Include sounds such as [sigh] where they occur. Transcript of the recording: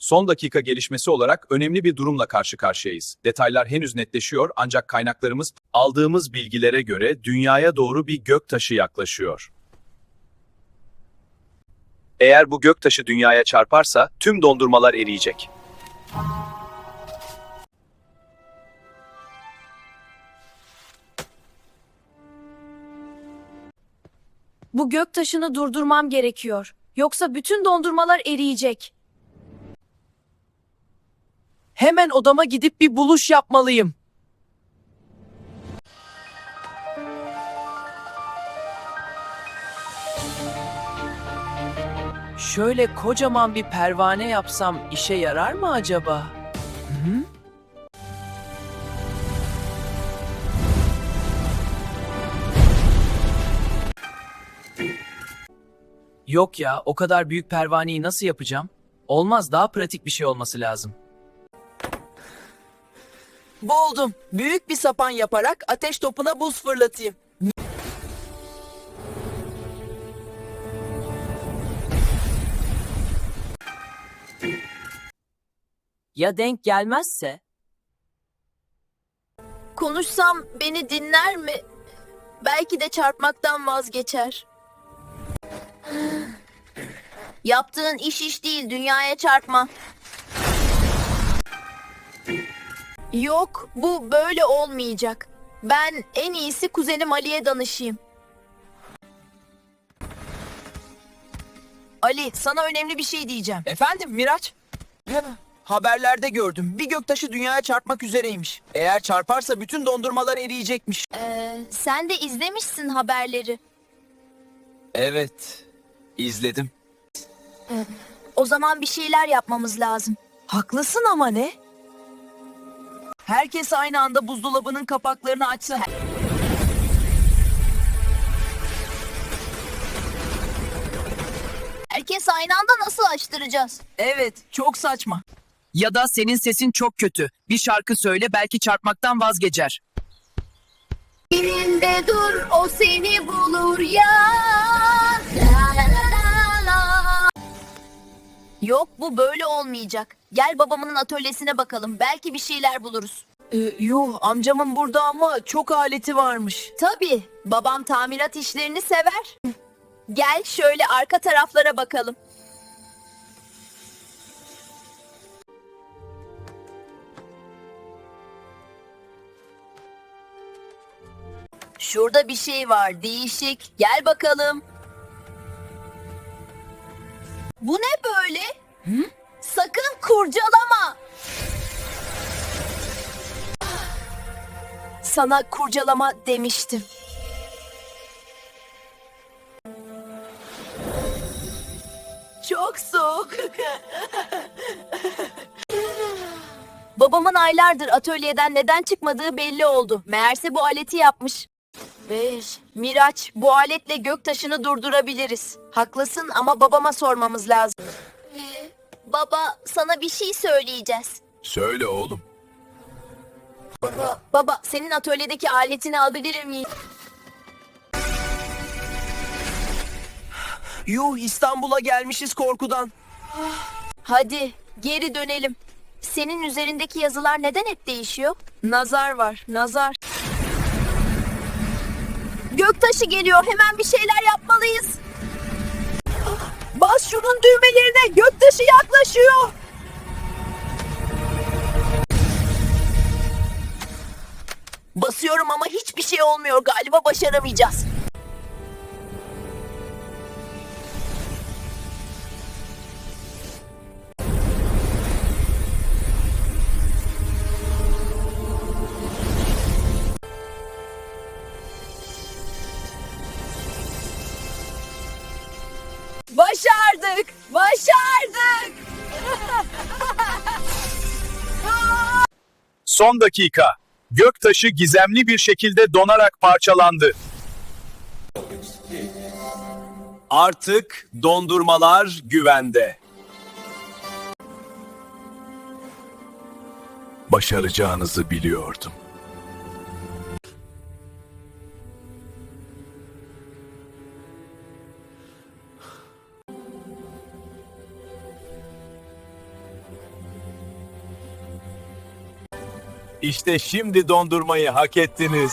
Son dakika gelişmesi olarak önemli bir durumla karşı karşıyayız. Detaylar henüz netleşiyor ancak kaynaklarımız aldığımız bilgilere göre dünyaya doğru bir göktaşı yaklaşıyor. Eğer bu göktaşı dünyaya çarparsa tüm dondurmalar eriyecek. Bu göktaşını durdurmam gerekiyor. Yoksa bütün dondurmalar eriyecek. Hemen odama gidip bir buluş yapmalıyım. Şöyle kocaman bir pervane yapsam işe yarar mı acaba? Hı? Yok ya, o kadar büyük pervaneyi nasıl yapacağım? Olmaz, daha pratik bir şey olması lazım. Buldum. Büyük bir sapan yaparak ateş topuna buz fırlatayım. Ya denk gelmezse? Konuşsam beni dinler mi? Belki de çarpmaktan vazgeçer. [gasps] Yaptığın iş iş değil, dünyaya çarpma. Yok, bu böyle olmayacak. Ben en iyisi kuzenim Ali'ye danışayım. Ali, sana önemli bir şey diyeceğim. Efendim Miraç? Haberlerde gördüm. Bir göktaşı dünyaya çarpmak üzereymiş. Eğer çarparsa bütün dondurmalar eriyecekmiş. Ee, sen de izlemişsin haberleri. Evet, izledim. O zaman bir şeyler yapmamız lazım. Haklısın ama ne? Herkes aynı anda buzdolabının kapaklarını açsa... Herkes aynı anda nasıl açtıracağız? Evet, çok saçma. Ya da senin sesin çok kötü. Bir şarkı söyle belki çarpmaktan vazgeçer. Birinde dur o seni bulur ya. Yok bu böyle olmayacak. Gel babamın atölyesine bakalım. Belki bir şeyler buluruz. Ee, yuh, amcamın burada ama çok aleti varmış. Tabii babam tamirat işlerini sever. Gel şöyle arka taraflara bakalım. Şurada bir şey var değişik. Gel bakalım. Bu ne böyle? Sakın kurcalama. Sana kurcalama demiştim. Çok soğuk. Babamın aylardır atölyeden neden çıkmadığı belli oldu. Meğerse bu aleti yapmış. Beş. Miraç, bu aletle göktaşını durdurabiliriz. Haklısın ama babama sormamız lazım. Baba, sana bir şey söyleyeceğiz. Söyle oğlum. Baba, baba senin atölyedeki aletini alabilir miyim? Yuh, İstanbul'a gelmişiz korkudan. Hadi, geri dönelim. Senin üzerindeki yazılar neden hep değişiyor? Nazar var, nazar. Göktaşı geliyor, hemen bir şeyler yapmalıyız. Bas şunun düğmelerine, göktaşı yaklaşıyor. Basıyorum ama hiçbir şey olmuyor. Galiba başaramayacağız. Başardık! Başardık! Son dakika. Göktaşı gizemli bir şekilde donarak parçalandı. Artık dondurmalar güvende. Başaracağınızı biliyordum. İşte şimdi dondurmayı hak ettiniz.